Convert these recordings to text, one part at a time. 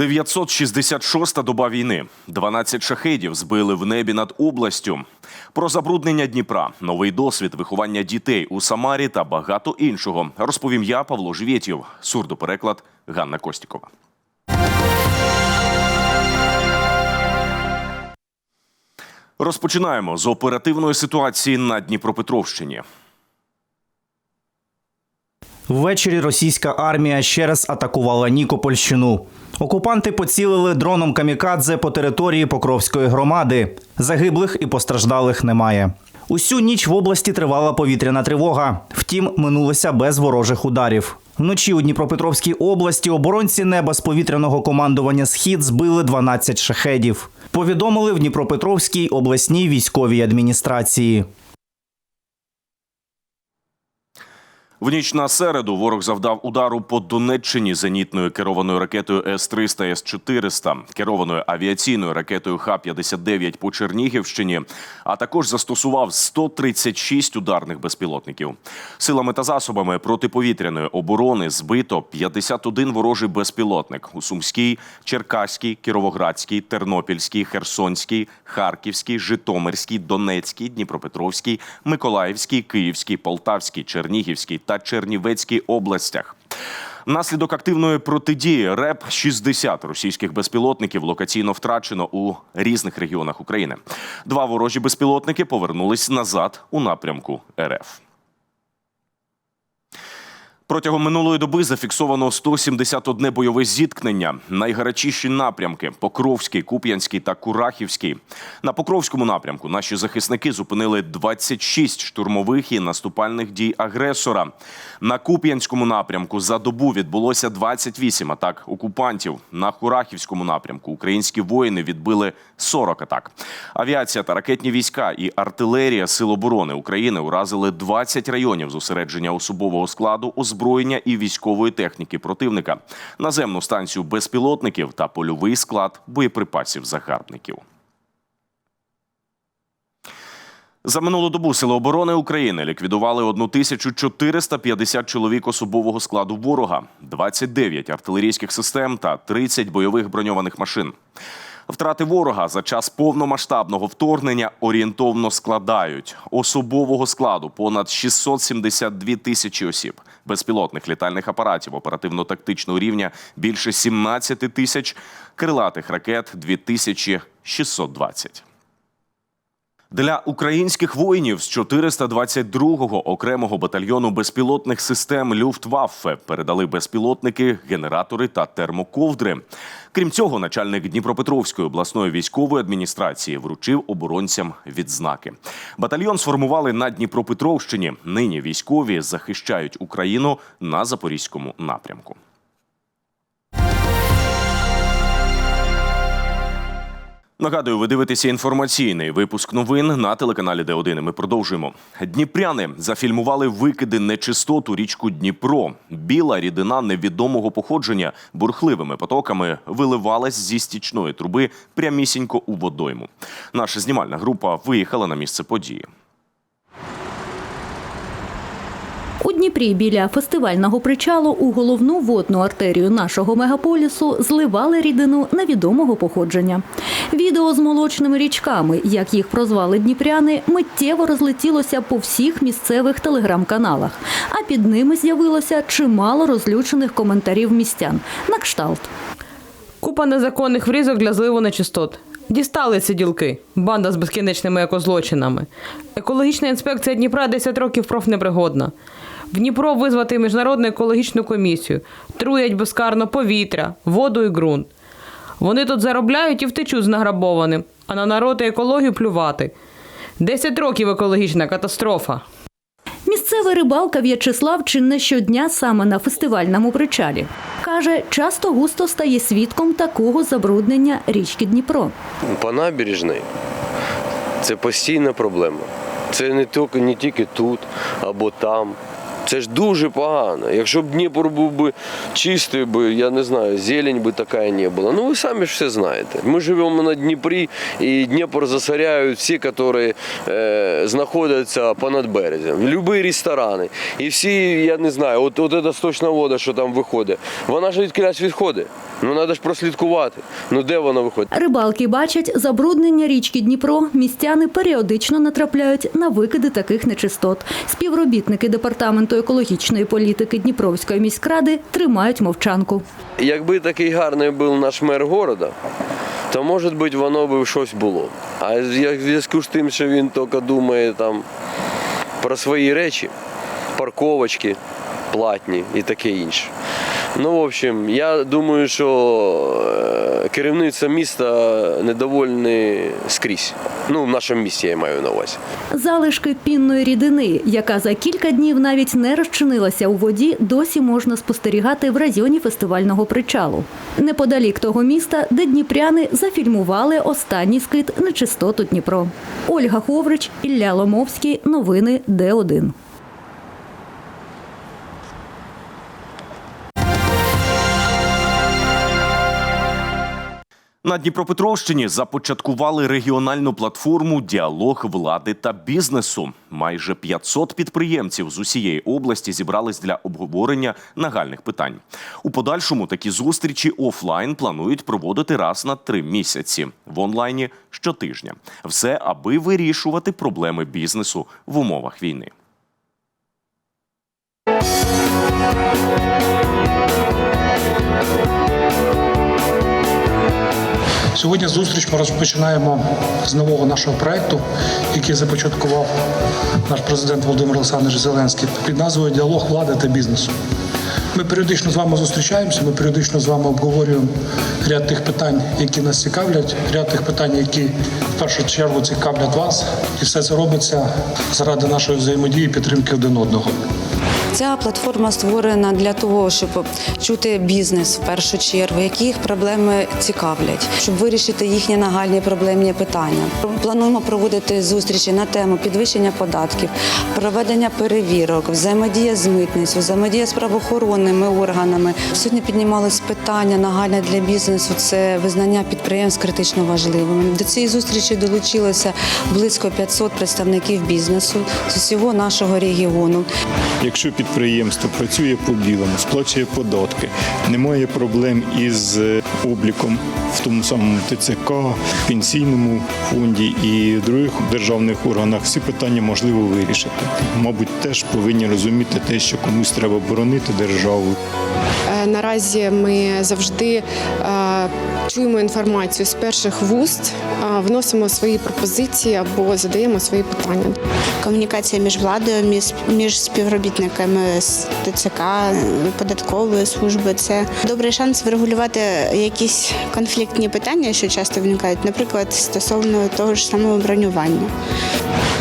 966-та доба війни. 12 шахедів збили в небі над областю. Про забруднення Дніпра, новий досвід виховання дітей у Самарі та багато іншого розповім я, Павло Живєтєв. Сурдопереклад Ганна Костікова. Розпочинаємо з оперативної ситуації на Дніпропетровщині. Ввечері російська армія ще раз атакувала Нікопольщину. Окупанти поцілили дроном камікадзе по території Покровської громади. Загиблих і постраждалих немає. Усю ніч в області тривала повітряна тривога. Втім, минулося без ворожих ударів. Вночі у Дніпропетровській області оборонці неба з повітряного командування Схід збили 12 шахедів. Повідомили в Дніпропетровській обласній військовій адміністрації. В ніч на середу ворог завдав удару по Донеччині зенітною керованою ракетою С-300, С-400, керованою авіаційною ракетою Х-59 по Чернігівщині, а також застосував 136 ударних безпілотників. Силами та засобами протиповітряної оборони збито 51 ворожий безпілотник у Сумській, Черкаській, Кіровоградській, Тернопільській, Херсонській, Харківській, Житомирській, Донецькій, Дніпропетровській, Миколаївській, Київській, Полтавській, Чернігівській та Чернівецькій областях. Наслідок активної протидії РЕП 60 російських безпілотників локаційно втрачено у різних регіонах України. Два ворожі безпілотники повернулись назад у напрямку РФ. Протягом минулої доби зафіксовано 171 бойове зіткнення. Найгарячіші напрямки Покровський, Куп'янський та Курахівський. На Покровському напрямку наші захисники зупинили 26 штурмових і наступальних дій агресора. На Куп'янському напрямку за добу відбулося 28 атак окупантів. На Курахівському напрямку українські воїни відбили 40 атак. Авіація та ракетні війська і артилерія Сил оборони України уразили 20 районів зосередження особового складу, озброєння і військової техніки противника, наземну станцію безпілотників та польовий склад боєприпасів загарбників. За минулу добу Сили оборони України ліквідували 1450 чоловік особового складу ворога, 29 артилерійських систем та 30 бойових броньованих машин. Втрати ворога за час повномасштабного вторгнення орієнтовно складають особового складу понад 672 тисячі осіб, безпілотних літальних апаратів оперативно-тактичного рівня більше 17 тисяч, крилатих ракет 2620. Для українських воїнів з 422-го окремого батальйону безпілотних систем Люфтваффе передали безпілотники, генератори та термоковдри. Крім цього, начальник Дніпропетровської обласної військової адміністрації вручив оборонцям відзнаки. Батальйон сформували на Дніпропетровщині. Нині військові захищають Україну на запорізькому напрямку. Нагадую, ви дивитеся інформаційний випуск новин на телеканалі Д1. Ми продовжуємо. Дніпряни зафільмували викиди нечистот у річку Дніпро. Біла рідина невідомого походження бурхливими потоками виливалась зі стічної труби прямісінько у водойму. Наша знімальна група виїхала на місце події. У Дніпрі біля фестивального причалу у головну водну артерію нашого мегаполісу зливали рідину невідомого походження. Відео з молочними річками, як їх прозвали дніпряни, миттєво розлетілося по всіх місцевих телеграм-каналах. А під ними з'явилося чимало розлючених коментарів містян. На кшталт. Купа незаконних врізок для зливу нечистот. Дістали ці ділки. Банда з безкінечними екозлочинами. Екологічна інспекція Дніпра 10 років профнепригодна. В Дніпро визвати міжнародну екологічну комісію. Труять безкарно повітря, воду і ґрунт. Вони тут заробляють і втечуть з награбованим, а на народ і екологію плювати. 10 років екологічна катастрофа. Місцевий рибалка В'ячеслав чи не щодня саме на фестивальному причалі. Каже, часто густо стає свідком такого забруднення річки Дніпро. по набережній це постійна проблема. Це не тільки, не тільки тут або там. Це ж дуже погано. Якщо б Дніпро був би чистий, би, я не знаю, зелень би така не була. Ну ви самі ж все знаєте. Ми живемо на Дніпрі, і Дніпро засоряють всі, які е, знаходяться понад березем. Любі ресторани. І всі, я не знаю, от, от ця сточна вода, що там виходить, вона ж відкрізь відходить. Ну треба ж прослідкувати. Ну де вона виходить? Рибалки бачать забруднення річки Дніпро. Містяни періодично натрапляють на викиди таких нечистот. Співробітники департаменту екологічної політики Дніпровської міськради тримають мовчанку. Якби такий гарний був наш мер города, то може бути воно б щось було. А в зв'язку з тим, що він тільки думає там про свої речі, парковочки платні і таке інше. Ну, в общем, я думаю, що е, керівництво міста недовольні скрізь. Ну, в нашому місті я маю на увазі. Залишки пінної рідини, яка за кілька днів навіть не розчинилася у воді, досі можна спостерігати в районі фестивального причалу. Неподалік того міста, де дніпряни зафільмували останній скид нечистоту Дніпро. Ольга Ховрич, Ілля Ломовський. Новини Д1. На Дніпропетровщині започаткували регіональну платформу Діалог влади та бізнесу. Майже 500 підприємців з усієї області зібрались для обговорення нагальних питань. У подальшому такі зустрічі офлайн планують проводити раз на три місяці, в онлайні щотижня. Все аби вирішувати проблеми бізнесу в умовах війни. Сьогодні зустріч ми розпочинаємо з нового нашого проекту, який започаткував наш президент Володимир Олександрович Зеленський під назвою Діалог влади та бізнесу. Ми періодично з вами зустрічаємося, ми періодично з вами обговорюємо ряд тих питань, які нас цікавлять, ряд тих питань, які в першу чергу цікавлять вас. І все це робиться заради нашої взаємодії підтримки один одного. Ця платформа створена для того, щоб чути бізнес в першу чергу, які їх проблеми цікавлять, щоб вирішити їхні нагальні проблемні питання. Плануємо проводити зустрічі на тему підвищення податків, проведення перевірок, взаємодія з митницею, взаємодія з правоохоронними органами. Сьогодні піднімались питання нагальне для бізнесу. Це визнання підприємств критично важливими. До цієї зустрічі долучилося близько 500 представників бізнесу з усього нашого регіону. Якщо підприємство працює по білому, сплачує податки, немає проблем із е, обліком в тому самому ТЦК, пенсійному фонді і других державних органах, всі питання можливо вирішити. Мабуть, теж повинні розуміти те, що комусь треба боронити державу. Е, Наразі ми завжди е, чуємо інформацію з перших вуст, вносимо свої пропозиції або задаємо свої питання. комунікація між владою, між співробітниками з ТЦК, податкової служби це добрий шанс врегулювати якісь конфліктні питання, що часто виникають, наприклад, стосовно того ж самого бронювання.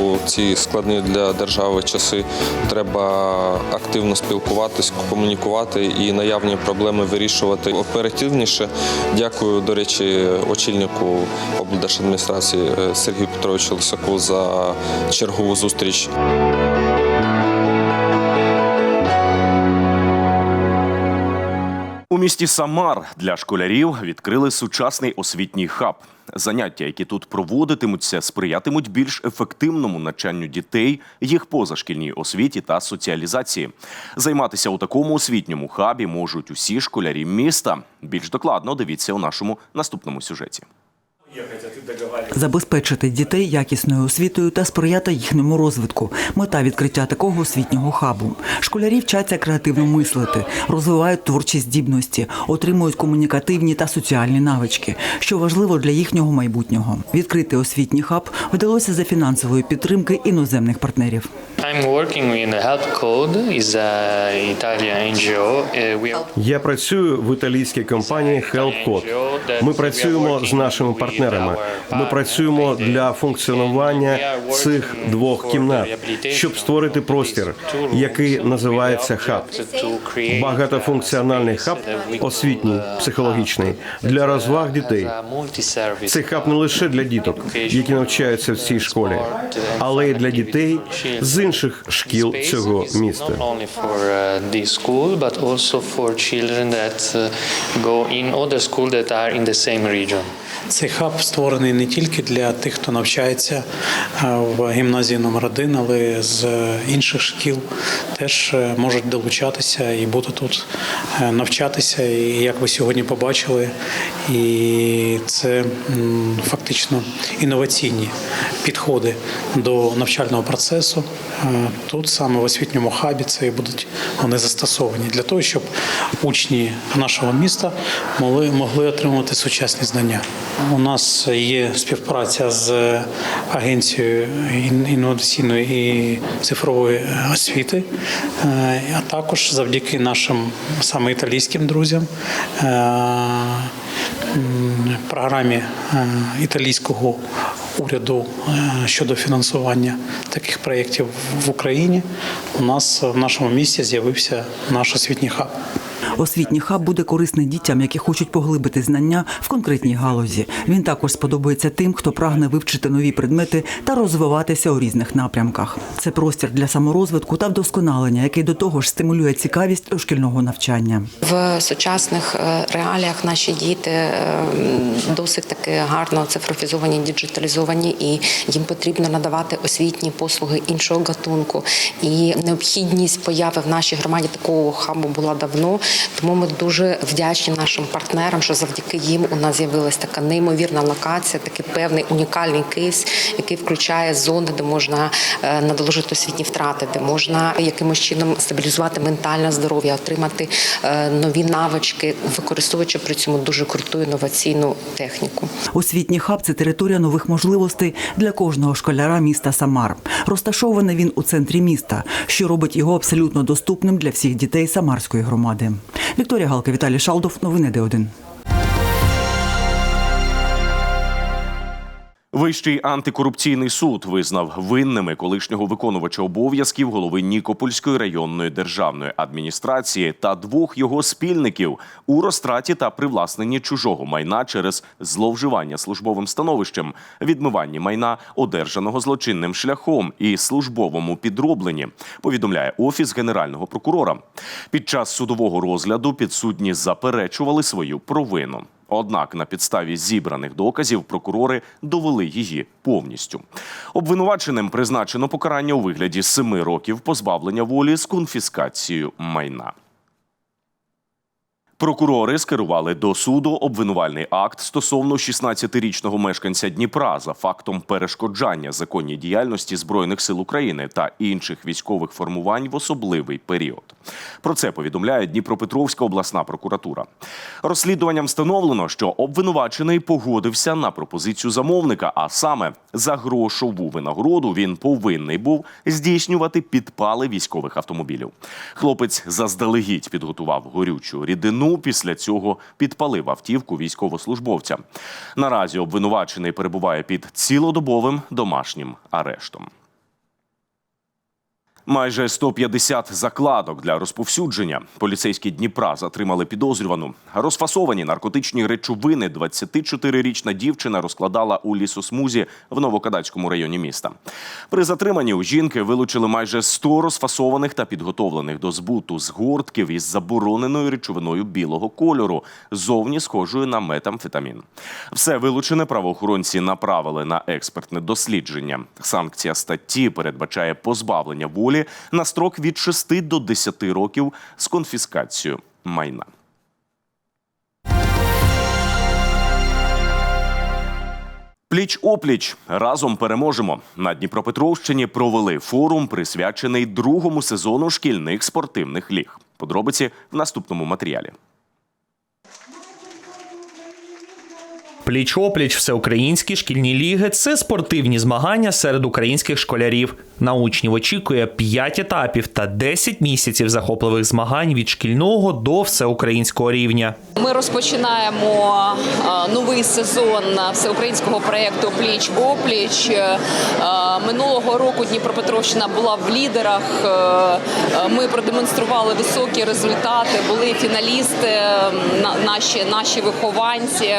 У ці складні для держави часи треба активно спілкуватись, комунікувати і наявні проблеми вирішувати оперативніше. Дякую, до речі, очільнику облдержадміністрації е, Сергію Петровичу Лисаку за чергову зустріч. У місті Самар для школярів відкрили сучасний освітній хаб. Заняття, які тут проводитимуться, сприятимуть більш ефективному навчанню дітей, їх позашкільній освіті та соціалізації. Займатися у такому освітньому хабі можуть усі школярі міста. Більш докладно дивіться у нашому наступному сюжеті. Забезпечити дітей якісною освітою та сприяти їхньому розвитку. Мета відкриття такого освітнього хабу. Школярі вчаться креативно мислити, розвивають творчі здібності, отримують комунікативні та соціальні навички, що важливо для їхнього майбутнього. Відкрити освітній хаб вдалося за фінансової підтримки іноземних партнерів. Uh, Я працюю в італійській компанії HelpCode. Ми працюємо з нашими партнерами. Ми працюємо для функціонування цих двох кімнат, щоб створити простір, який називається хаб. Багатофункціональний хаб, освітній, психологічний для розваг дітей. Цей хаб не лише для діток, які навчаються в цій школі, але й для дітей з інших шкіл цього міста. Uh, uh. Цей хаб створений не тільки для тих, хто навчається в гімназії номер 1 але з інших шкіл теж е, можуть долучатися і бути тут е, навчатися. І як ви сьогодні побачили, і це фактично інноваційні підходи до навчального процесу. Е, Тут саме в освітньому хабі це і будуть вони застосовані для того, щоб учні нашого міста могли, могли отримувати сучасні знання. У нас є співпраця з агенцією інноваційної і цифрової освіти, е, а також завдяки нашим саме італійським друзям. е, Програмі е, італійського уряду е, щодо фінансування таких проєктів в Україні у нас в нашому місті з'явився наш освітній хаб. Освітній хаб буде корисний дітям, які хочуть поглибити знання в конкретній галузі. Він також сподобається тим, хто прагне вивчити нові предмети та розвиватися у різних напрямках. Це простір для саморозвитку та вдосконалення, який до того ж стимулює цікавість до шкільного навчання. В сучасних е, реаліях наші діти е, досить таки гарно цифрофізовані, діджиталізовані, і їм потрібно надавати освітні послуги іншого гатунку. І необхідність появи в нашій громаді такого хабу була давно. Тому ми дуже вдячні нашим партнерам, що завдяки їм у нас з'явилася така неймовірна локація, такий певний унікальний кейс, який включає зони, де можна е, надолужити освітні втрати, де можна якимось чином стабілізувати ментальне здоров'я, отримати е, нові навички, використовуючи при цьому дуже круту інноваційну техніку. Освітній хаб це територія нових можливостей для кожного школяра міста Самар. Розташований він у центрі міста, що робить його абсолютно доступним для всіх дітей Самарської громади. Вікторія Галка, Віталій Шалдов, новини Д1. Вищий антикорупційний суд визнав винними колишнього виконувача обов'язків голови Нікопольської районної державної адміністрації та двох його спільників у розтраті та привласненні чужого майна через зловживання службовим становищем, відмиванні майна, одержаного злочинним шляхом і службовому підробленні. Повідомляє офіс генерального прокурора. Під час судового розгляду підсудні заперечували свою провину. Однак на підставі зібраних доказів прокурори довели її повністю. Обвинуваченим призначено покарання у вигляді семи років позбавлення волі з конфіскацією майна. Прокурори скерували до суду обвинувальний акт стосовно 16-річного мешканця Дніпра за фактом перешкоджання законній діяльності збройних сил України та інших військових формувань в особливий період. Про це повідомляє Дніпропетровська обласна прокуратура. Розслідуванням встановлено, що обвинувачений погодився на пропозицію замовника, а саме за грошову винагороду він повинний був здійснювати підпали військових автомобілів. Хлопець заздалегідь підготував горючу рідину. Після цього підпалив автівку військовослужбовця. Наразі обвинувачений перебуває під цілодобовим домашнім арештом. Майже 150 закладок для розповсюдження. Поліцейські Дніпра затримали підозрювану. Розфасовані наркотичні речовини 24-річна дівчина розкладала у лісосмузі в Новокадацькому районі міста. При затриманні у жінки вилучили майже 100 розфасованих та підготовлених до збуту згортків із забороненою речовиною білого кольору, зовні схожою на метамфетамін. Все вилучене правоохоронці направили на експертне дослідження. Санкція статті передбачає позбавлення волі на строк від 6 до 10 років з конфіскацією майна. Пліч опліч разом переможемо. На Дніпропетровщині провели форум, присвячений другому сезону шкільних спортивних ліг. Подробиці в наступному матеріалі. Пліч-опліч всеукраїнські шкільні ліги це спортивні змагання серед українських школярів. На учнів очікує 5 етапів та 10 місяців захопливих змагань від шкільного до всеукраїнського рівня. Ми розпочинаємо е, новий сезон всеукраїнського проєкту Пліч опліч. Е, Минулого року Дніпропетровщина була в лідерах. Е, Ми продемонстрували високі результати. Були фіналісти, наші, наші вихованці.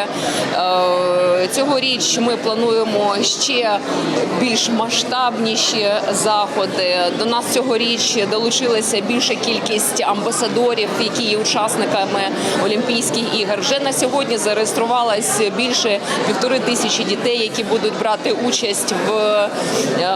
Цьогоріч ми плануємо ще більш масштабніші заходи. До нас цьогоріч долучилася більша кількість амбасадорів, які є учасниками Олімпійських ігор. Вже на сьогодні зареєструвалось більше півтори тисячі дітей, які будуть брати участь в, е,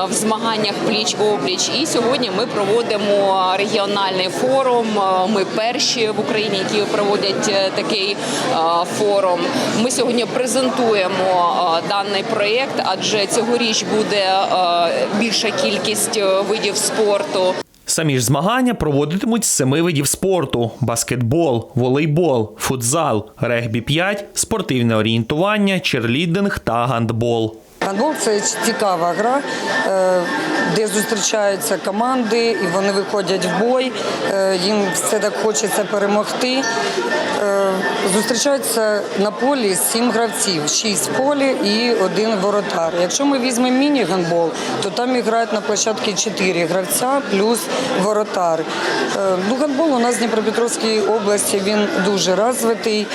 в змаганнях пліч опліч. І сьогодні ми проводимо регіональний форум. Ми перші в Україні, які проводять е, такий е, форум. Ми сьогодні презентуємо е, даний проєкт, адже цьогоріч буде е, більша кількість е, видів спорту. Самі ж змагання проводитимуть з семи видів спорту: баскетбол, волейбол, футзал, регбі 5, спортивне орієнтування, черлідинг та гандбол. Гандбол це цікава гра, е, де зустрічаються команди і вони виходять в бой. Е, Їм все так хочеться перемогти. Е, Зустрічаються на полі сім гравців, шість в полі і один воротар. Якщо ми візьмемо міні-гандбол, то там грають на площадці чотири гравця плюс воротар. Ну, гандбол у нас в Дніпропетровській області він дуже розвитий.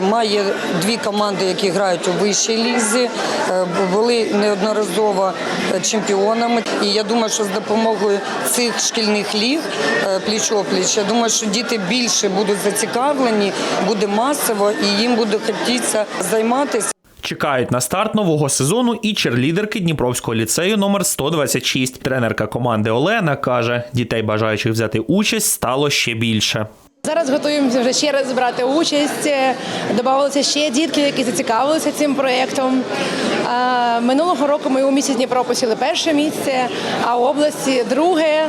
Має дві команди, які грають у вищій лізі. Е, Були неодноразово е, чемпіонами. І я думаю, що з допомогою цих шкільних ліг е, пліч-опліч, я думаю, що діти більше будуть зацікавлені, буде масово і їм буде хотітися займатися. Чекають на старт нового сезону і черлідерки Дніпровського ліцею номер 126. Тренерка команди Олена каже, дітей бажаючих взяти участь стало ще більше. Зараз готуємося вже ще раз брати участь. Додавалися ще дітки, які зацікавилися цим проєктом. Минулого року ми у місті Дніпро посіли перше місце, а у області друге.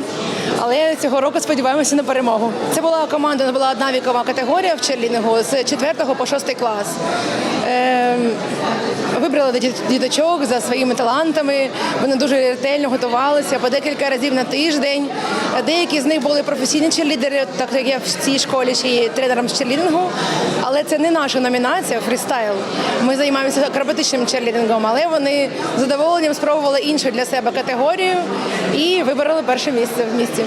Але цього року сподіваємося на перемогу. Це була команда, була одна вікова категорія в Черлінгу з 4 по 6 клас. Вибрали діт- діточок за своїми талантами. Вони дуже ретельно готувалися по декілька разів на тиждень. Деякі з них були професійні черлідери, так як я в цій школі ще є тренером з черлідингу. Але це не наша номінація фрістайл. Ми займаємося акробатичним черлідингом, але вони з задоволенням спробували іншу для себе категорію і вибрали перше місце в місті.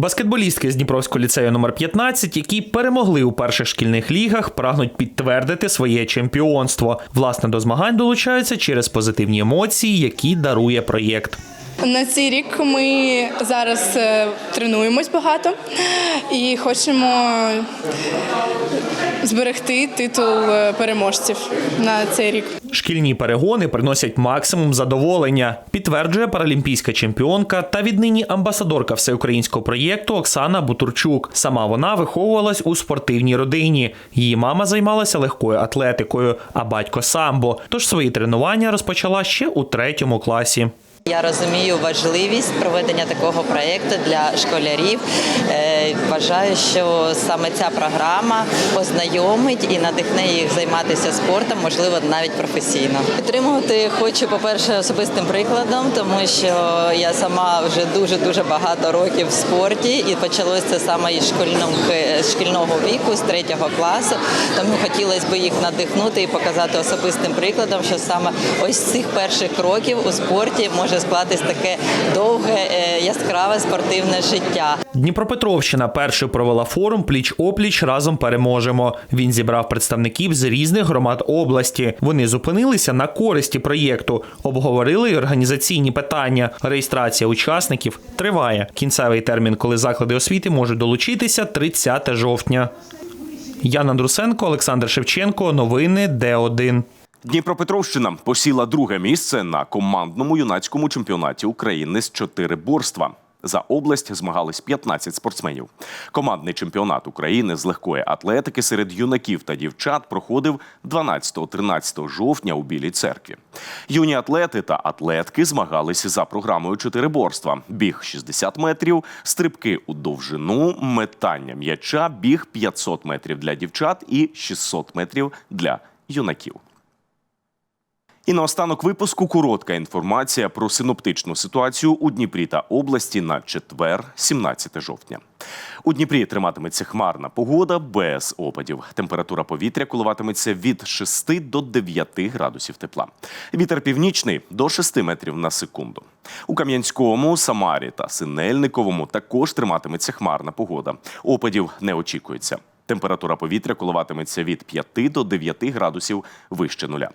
Баскетболістки з Дніпровського ліцею номер 15, які перемогли у перших шкільних лігах, прагнуть підтвердити своє чемпіонство. Власне, до змагань долучаються через позитивні емоції, які дарує проєкт. На цей рік ми зараз е, тренуємось багато і хочемо зберегти титул е, переможців на цей рік. Шкільні перегони приносять максимум задоволення, підтверджує паралімпійська чемпіонка та віднині амбасадорка всеукраїнського проєкту Оксана Бутурчук. Сама вона виховувалась у спортивній родині. Її мама займалася легкою атлетикою, а батько самбо. Тож свої тренування розпочала ще у третьому класі. Я розумію важливість проведення такого проєкту для школярів. Е, Вважаю, що саме ця програма ознайомить і надихне їх займатися спортом, можливо, навіть професійно. Підтримувати хочу, по-перше, особистим прикладом, тому що я сама вже дуже дуже багато років в спорті, і почалося саме із шкільного, шкільного віку, з третього класу. Тому хотілося б їх надихнути і показати особистим прикладом, що саме ось цих перших кроків у спорті може склатись таке довге, е, яскраве спортивне життя. Дніпропетровщина першою провела форум Пліч-опліч разом переможемо. Він зібрав представників з різних громад області. Вони зупинилися на користі проєкту, обговорили організаційні питання. Реєстрація учасників триває. Кінцевий термін, коли заклади освіти можуть долучитися 30 жовтня. Яна Друсенко, Олександр Шевченко. Новини Д1. Дніпропетровщина посіла друге місце на командному юнацькому чемпіонаті України з чотириборства. За область змагались 15 спортсменів. Командний чемпіонат України з легкої атлетики серед юнаків та дівчат проходив 12-13 жовтня у Білій церкві. Юні атлети та атлетки змагалися за програмою чотириборства: біг 60 метрів, стрибки у довжину, метання м'яча, біг 500 метрів для дівчат і 600 метрів для юнаків. І наостанок випуску коротка інформація про синоптичну ситуацію у Дніпрі та області на четвер, 17 жовтня. У Дніпрі триматиметься хмарна погода без опадів. Температура повітря коливатиметься від 6 до 9 градусів тепла. Вітер північний до 6 метрів на секунду. У Кам'янському, Самарі та Синельниковому також триматиметься хмарна погода. Опадів не очікується. Температура повітря коливатиметься від 5 до 9 градусів вище нуля.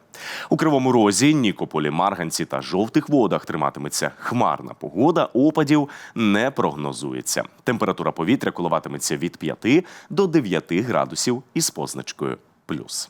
У Кривому Розі, Нікополі, Марганці та жовтих водах триматиметься хмарна погода. Опадів не прогнозується. Температура повітря коливатиметься від 5 до 9 градусів із позначкою плюс.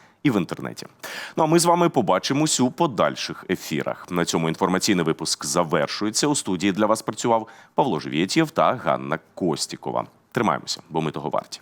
і в інтернеті. Ну а ми з вами побачимось у подальших ефірах. На цьому інформаційний випуск завершується. У студії для вас працював Павло Живєтєв та Ганна Костікова. Тримаємося, бо ми того варті.